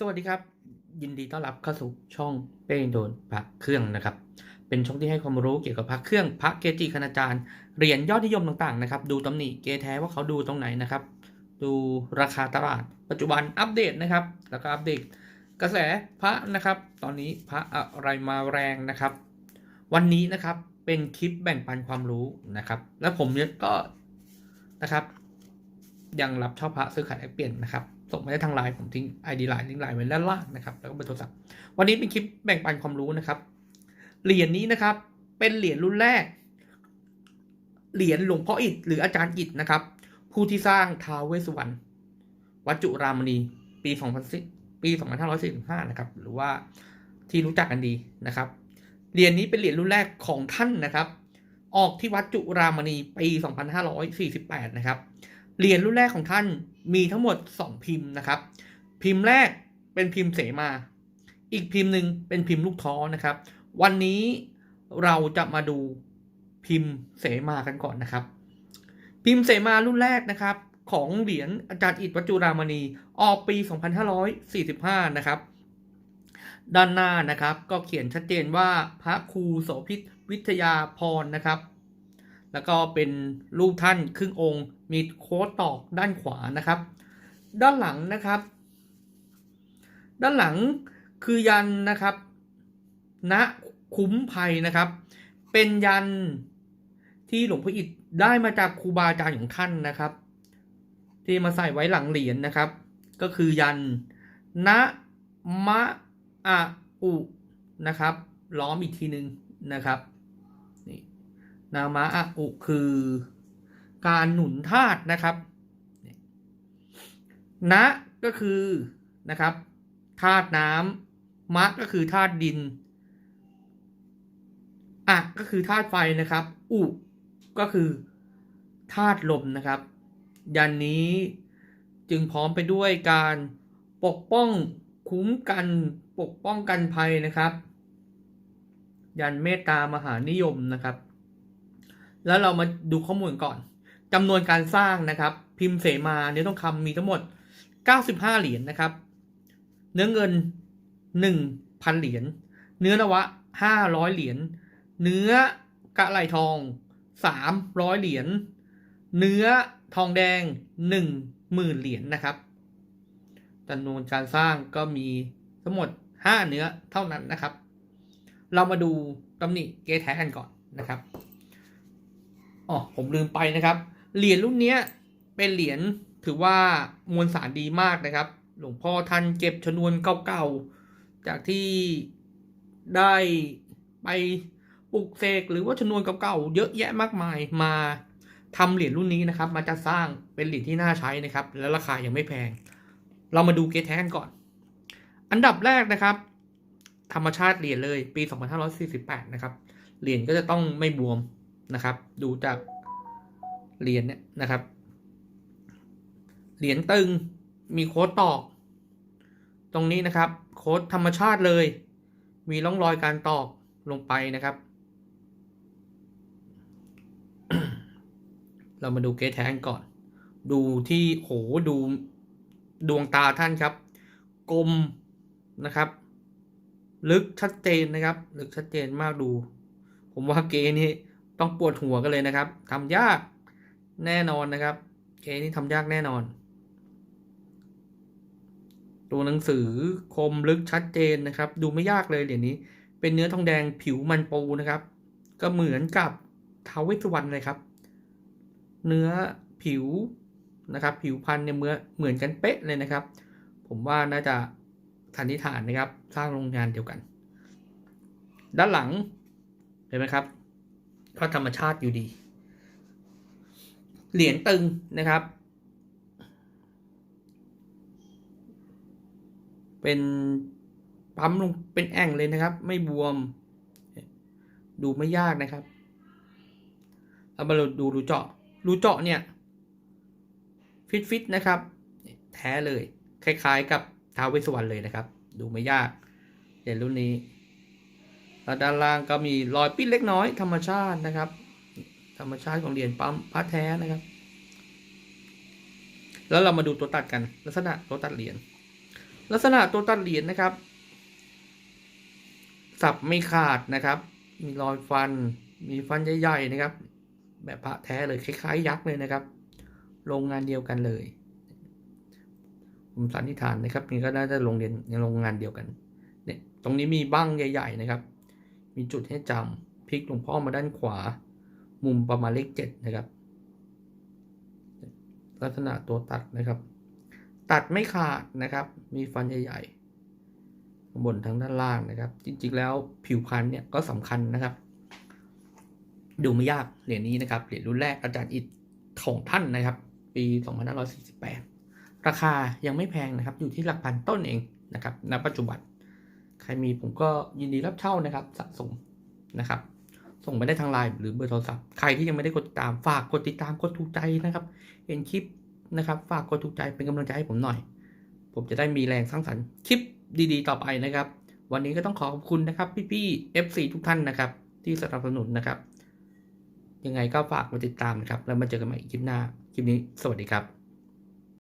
สวัสดีครับ ยินดีต้อนรับเข้าสู่ช่องเป้งโดนพระเครื่องนะครับ เป็นช่องที่ให้ความรู้เกี่ยวกับพระเครื่องพระเกจิคณาจารย์เหรียญยอดนิยมต่างๆนะครับ ดูตำหนิเกแท้ว่าเขาดูตรงไหนนะครับ ดูราคาตลาด ปัจจุบันอัปเดตนะครับ แล้วก็อัปเดตกระแสพระนะครับ ตอนนี้พระอะไรมาแรงนะครับ วันนี้นะครับเป็นคลิปแบ่งปันความรู้นะครับ และผมเนี่ยก็นะครับ ยังรับเช่าพระซื้อขายแลกเปลี่ยนนะครับ ส่งมาได้ทางไลน์ผมทิ้ง ID ไลน์ลิงไลน์ไว้ด้านล่างนะครับแล้วก็เบอร์โทรศัพท์วันนี้เป็นคลิปแบ่งปันความรู้นะครับเหรียญนี้นะครับ เป็นเหรียญรุ่นแรก เหรียญหลวงพ่ออิฐหรืออาจารย์อิฐนะครับ ผู้ที่สร้างท้าวเวสสุวรรณวัดจุรามณีปี2010ปี 2545นะครับหรือว่าที่รู้จักกันดีนะครับเหรียญนี้เป็นเหรียญรุ่นแรกของท่านนะครับ ออกที่วัดจุรามณีปี 2548 นะครับ เหรียญรุ่นแรกของท่านมีทั้งหมด 2 พิมพ์นะครับ พิมพ์แรกเป็นพิมพ์เสมา อีกพิมพ์หนึ่งเป็นพิมพ์ลูกท้อนะครับ วันนี้เราจะมาดูพิมพ์เสมากันก่อนนะครับ พิมพ์เสมารุ่นแรกนะครับ ของเหรียญอาจารย์อิฐวัจจุรามณี ออกปี 2545 นะครับ ด้านหน้านะครับก็เขียนชัดเจนว่าพระครูโสภิตวิทยาพรนะครับ แล้วก็เป็นรูปท่านครึ่งองค์ มีโค้ดตอกด้านขวานะครับ ด้านหลังนะครับ ด้านหลังคือยันนะครับ ณคุ้มภัยนะครับ เป็นยันที่หลวงพ่ออิฐได้มาจากครูบาอาจารย์ของท่านนะครับ ที่มาใส่ไว้หลังเหรียญนะครับ ก็คือยันนะมะอะอุนะครับ ล้อมอีกทีหนึ่งนะครับ นามะอะอุคือการหนุนธาตุนะครับนะก็คือนะครับธาตุน้ำมะก็คือธาตุดินอะก็คือธาตุไฟนะครับ อุก็คือธาตุลมนะครับ ยันนี้จึงพร้อมไปด้วยการปกป้องคุ้มกันปกป้องกันภัยนะครับ ยันเมตตามหานิยมนะครับ แล้วเรามาดูข้อมูลก่อนจำนวนการสร้างนะครับ พิมพ์เสมาเนื้อทองคำมีทั้งหมด 95 เหรียญนะครับ เนื้อเงิน 1,000 เหรียญเนื้อนวะ 500 เหรียญเนื้อกะไหลทอง 300 เหรียญเนื้อทองแดง 10,000 เหรียญนะครับจำนวนการสร้างก็มีทั้งหมด 5 เนื้อเท่านั้นนะครับ เรามาดูตำหนิเกแท้กันก่อนนะครับ อ๋อผมลืมไปนะครับ เหรียญรุ่นนี้เป็นเหรียญถือว่ามวลสารดีมากนะครับ หลวงพ่อท่านเก็บชนวนเก่าๆ จากที่ได้ไปปลุกเสกหรือว่าชนวนเก่าๆเยอะแยะมากมายมาทำเหรียญรุ่นนี้นะครับ มาจะสร้างเป็นเหรียญที่น่าใช้นะครับ และราคายังไม่แพง เรามาดูเกแท้กันก่อน อันดับแรกนะครับ ธรรมชาติเหรียญเลยปี 2548 นะครับ เหรียญก็จะต้องไม่บวม นะครับ ดูจากเหรียญเนี่ยนะครับ เหรียญตึงมีโค้ดตอก ตรงนี้นะครับ โค้ดธรรมชาติเลย มีร่องรอยการตอกลงไปนะครับ เรามาดูเกสแทงก่อน ดูที่โหดูดวงตาท่านครับ กลมนะครับ ลึกชัดเจนนะครับ ลึกชัดเจนมากดู ผมว่าเกนี่ ต้องปวดหัวกันเลยนะครับทำยากแน่นอนนะครับเกนี่ทำยากแน่นอน ตัวหนังสือคมลึกชัดเจนนะครับ ดูไม่ยากเลยเหรียญนี้ เป็นเนื้อทองแดงผิวมันปูนะครับ ก็เหมือนกับทาวเวสสุวรรณเลยครับ เนื้อผิวนะครับ ผิวพันธุ์เนี่ยเมือเหมือนกันเป๊ะเลยนะครับ ผมว่าน่าจะสันนิษฐานนะครับ สร้างโรงงานเดียวกัน ด้านหลังเห็นไหมครับ ก็ธรรมชาติอยู่ดี เหรียญตึงนะครับ เป็นปั๊มลงเป็นแอ่งเลยนะครับ ไม่บวม ดูไม่ยากนะครับเรามาดูรูเจาะรูเจาะเนี่ยฟิตฟิตนะครับ แท้เลย คล้ายๆกับท้าวเวสสุวรรณเลยนะครับ ดูไม่ยากเหรียญรุ่นนี้ แล้วด้านล่างก็มีรอยปิ้นเล็กน้อยธรรมชาตินะครับ ธรรมชาติของเหรียญปั๊มพระแท้นะครับ แล้วเรามาดูตัวตัดกัน ลักษณะตัวตัดเหรียญลักษณะตัวตัดเหรียญนะครับ สับไม่ขาดนะครับ มีรอยฟัน มีฟันใหญ่ๆนะครับ แบบพระแท้เลยคล้ายๆ ยักษ์เลยนะครับ โรงงานเดียวกันเลยผมสันนิษฐานนะครับนี่ก็น่าจะโรงเรียนในโรงงานเดียวกัน เนี่ย ตรงนี้มีบ้างใหญ่ ๆ นะครับ มีจุดให้จำพลิกหลวงพ่อมาด้านขวา มุมประมาณเลขเจ็ดนะครับ ลักษณะตัวตัดนะครับ ตัดไม่ขาดนะครับ มีฟันใหญ่ๆบนทั้งด้านล่างนะครับ จริงๆแล้วผิวพรรณเนี่ยก็สำคัญนะครับ ดูไม่ยากเหรียญนี้นะครับเหรียญรุ่นแรกอาจารย์อิฐของท่านนะครับ ปี 2548 ราคายังไม่แพงนะครับ อยู่ที่หลักพันต้นเองนะครับณปัจจุบัน ใครมีผมก็ยินดีรับเช่านะครับสะสมนะครับ ส่งไปได้ทางไลน์หรือเบอร์โทรศัพท์ใครที่ยังไม่ได้กดติดตามฝากกดติดตามกดถูกใจนะครับเห็นคลิปนะครับฝากกดถูกใจเป็นกำลังใจให้ผมหน่อย ผมจะได้มีแรงสร้างสรรค์คลิปดีๆ ต่อไปนะครับ วันนี้ก็ต้องขอขอบคุณนะครับพี่ๆ FC ทุกท่านนะครับ ที่สนับสนุนนะครับ ยังไงก็ฝากกดติดตามนะครับ แล้วมาเจอกันใหม่คลิปหน้า คลิปนี้สวัสดีครับ